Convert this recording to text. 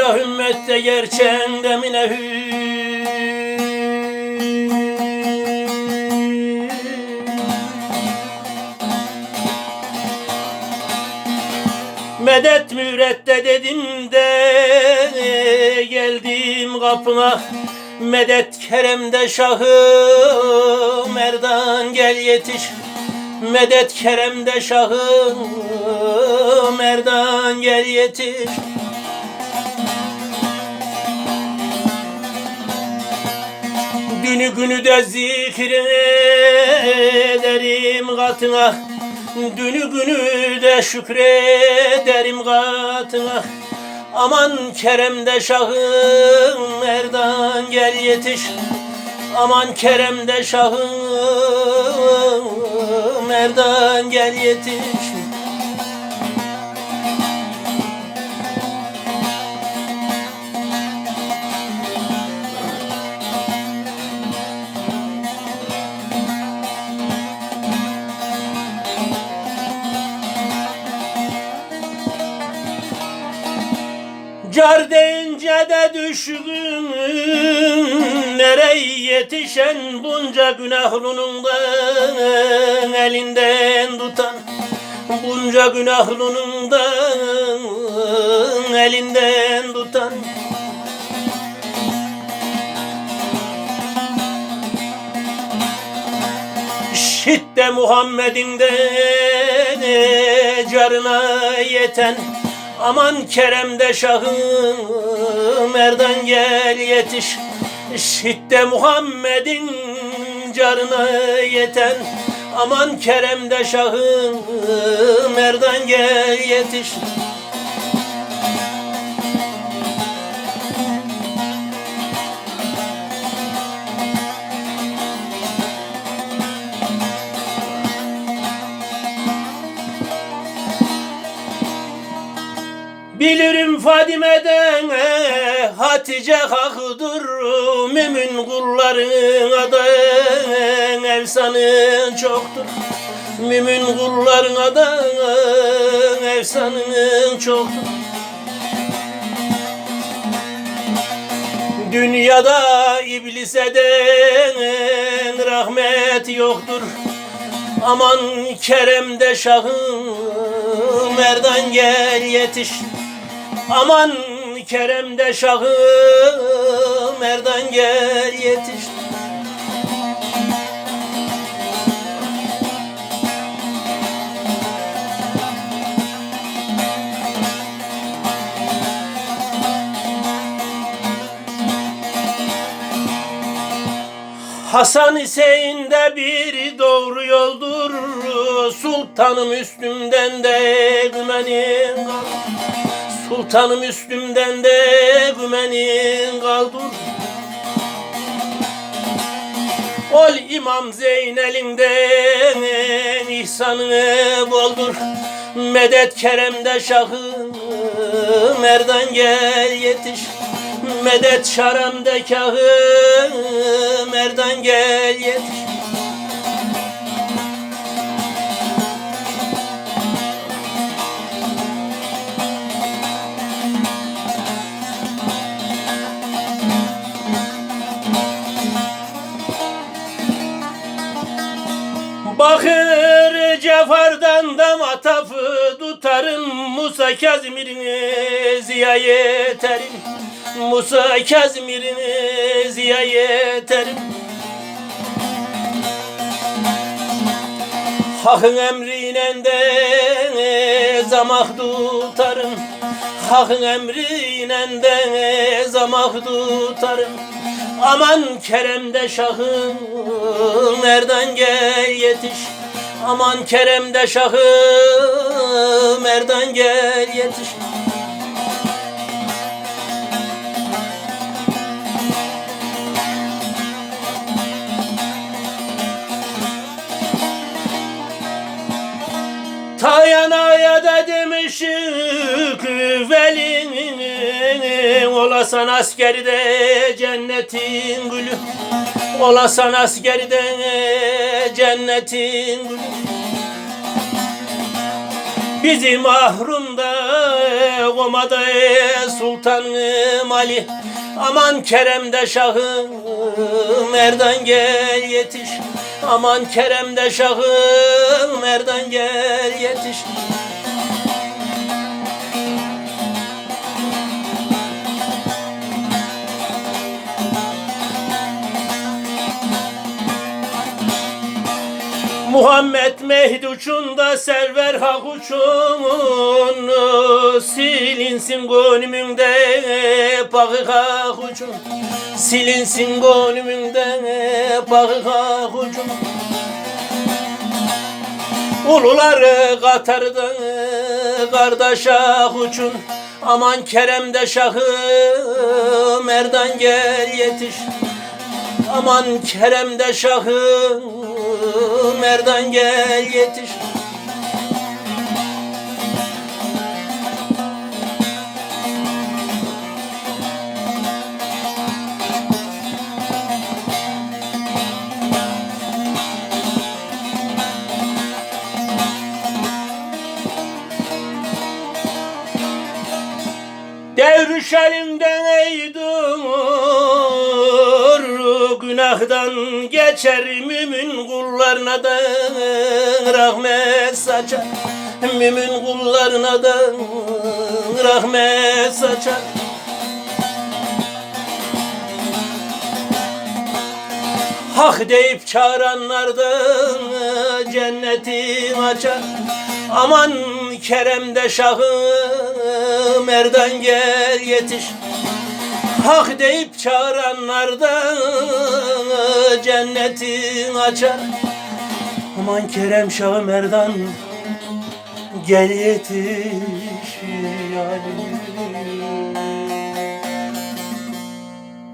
Hayra ümmette gerçeğin demine hü. Medet mürette dedim de geldim kapına. Medet Kerem'de şahım Merdan gel yetiş. Medet Kerem'de şahım Merdan gel yetiş Günü günü de zikrederim katına. Günü günü de şükrederim katına. Aman Kerem'de şahım Erdan gel yetiş. Aman Kerem'de şahım Erdan gel yetiş Car deyince de düşkün Nereye yetişen bunca günahlının elinden tutan Bunca günahlının elinden tutan. Şitte Muhammed'in de carına yeten Aman Kerem'de şahım Merdan gel yetiş. Şitte Muhammed'in carına yeten. Aman Kerem'de şahım Merdan gel yetiş Bilirim Fadime'den eh, Hatice hakıdır Mümin kulların adın Efsanın çoktur. Mümin kulların adın Efsanın çoktur. Dünyada iblise de rahmet yoktur. Aman Kerem'de şahım Merdan gel yetiş Aman Kerem'de şahım Merdan gel yetiş. Hasan Hüseyin de bir doğru yoldur Sultanım üstümden de gümenin kaldır Sultanım üstümden de gümenin kaldır. Ol İmam Zeynel'inden ihsanını boldur. Medet Kerem'de şahım Merdan gel yetiş. Medet şaramda kahım Merdan gel yetiş Matafı tutarım Musa Kazmir'ini ziya yeterim Musa Kazmir'ini ziya yeterim Hak'ın emrine de zamak tutarım? Hak'ın emrine de zamak tutarım? Aman Kerem'de şahım Merdan gel yetiş Aman Kerem'de şahım Merdan gel yetiş. Tayanaya da demişik velinin Olasan askerde cennetin gülü. Olasan askerde cennetin gülü. Bizi mahrumda komada sultanım Ali. Aman Kerem'de şahım Erdan gel yetiş. Aman Kerem'de şahım Erdan gel yetiş Muhammed Mehdi uçunda server hak uçun Silinsin gönlümünde bakı hak uçun. Silinsin gönlümünde bakı hak uçun. Uluları katardı kardeş ah uçun. Aman Kerem'de şahım Erdan gel yetiş. Aman Kerem'de şahım Erdan gel yetiş. Devriş elimden ey Günahdan geçer mümin kullarına da rahmet saçar. Mümin kullarına da rahmet saçar. Hak deyip çağıranlardan cenneti açar. Aman Kerem'de şahım Erdan gel yetiş. Hak deyip çağıranlardan cenneti açar Aman Kerem Şahım Erdan gel yetiş yani.